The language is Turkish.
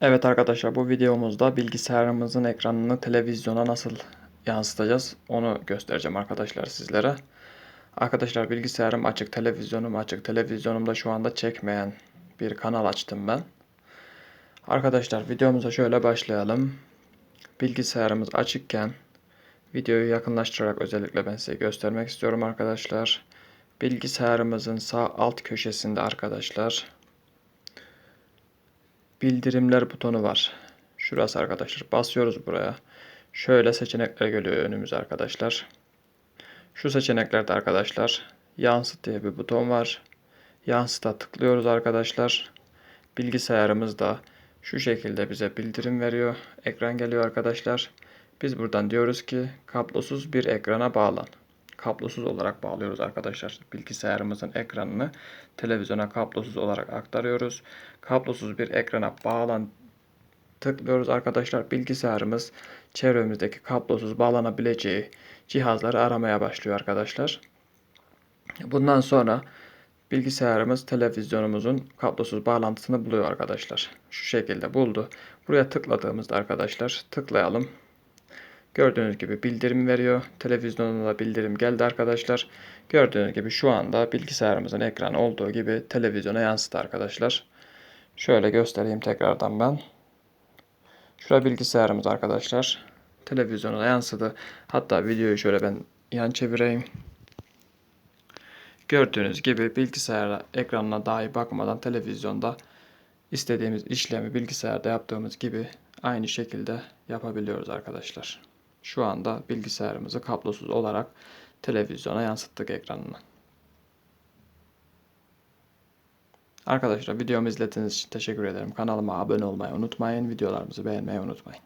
Evet arkadaşlar bu videomuzda bilgisayarımızın ekranını televizyona nasıl yansıtacağız onu göstereceğim arkadaşlar sizlere. Arkadaşlar bilgisayarım açık, televizyonum açık. Televizyonumda şu anda çekmeyen bir kanal açtım ben. Arkadaşlar videomuza şöyle başlayalım. Bilgisayarımız açıkken videoyu yakınlaştırarak özellikle ben size göstermek istiyorum arkadaşlar. Bilgisayarımızın sağ alt köşesinde arkadaşlar bildirimler butonu var. Şurası arkadaşlar. Basıyoruz buraya. Şöyle seçenekler geliyor önümüze arkadaşlar. Şu seçeneklerde arkadaşlar yansıt diye bir buton var. Yansıta tıklıyoruz arkadaşlar. Bilgisayarımız da şu şekilde bize bildirim veriyor. Ekran geliyor arkadaşlar. Biz buradan diyoruz ki kablosuz bir ekrana bağlan. Kablosuz olarak bağlıyoruz arkadaşlar. Bilgisayarımızın ekranını televizyona kablosuz olarak aktarıyoruz. Kablosuz bir ekrana bağlan tıklıyoruz arkadaşlar. Bilgisayarımız çevremizdeki kablosuz bağlanabileceği cihazları aramaya başlıyor arkadaşlar. Bundan sonra bilgisayarımız televizyonumuzun kablosuz bağlantısını buluyor arkadaşlar. Şu şekilde buldu. Buraya tıkladığımızda arkadaşlar tıklayalım. Gördüğünüz gibi bildirim veriyor. Televizyonuna da bildirim geldi arkadaşlar. Gördüğünüz gibi şu anda bilgisayarımızın ekranı olduğu gibi televizyona yansıdı arkadaşlar. Şöyle göstereyim tekrardan ben. Şurada bilgisayarımız arkadaşlar. Televizyona yansıdı. Hatta videoyu şöyle ben yan çevireyim. Gördüğünüz gibi bilgisayar ekranına dahi bakmadan televizyonda istediğimiz işlemi bilgisayarda yaptığımız gibi aynı şekilde yapabiliyoruz arkadaşlar. Şu anda bilgisayarımızı kablosuz olarak televizyona yansıttık ekranına. Arkadaşlar videomu izlediğiniz için teşekkür ederim. Kanalıma abone olmayı unutmayın. Videolarımızı beğenmeyi unutmayın.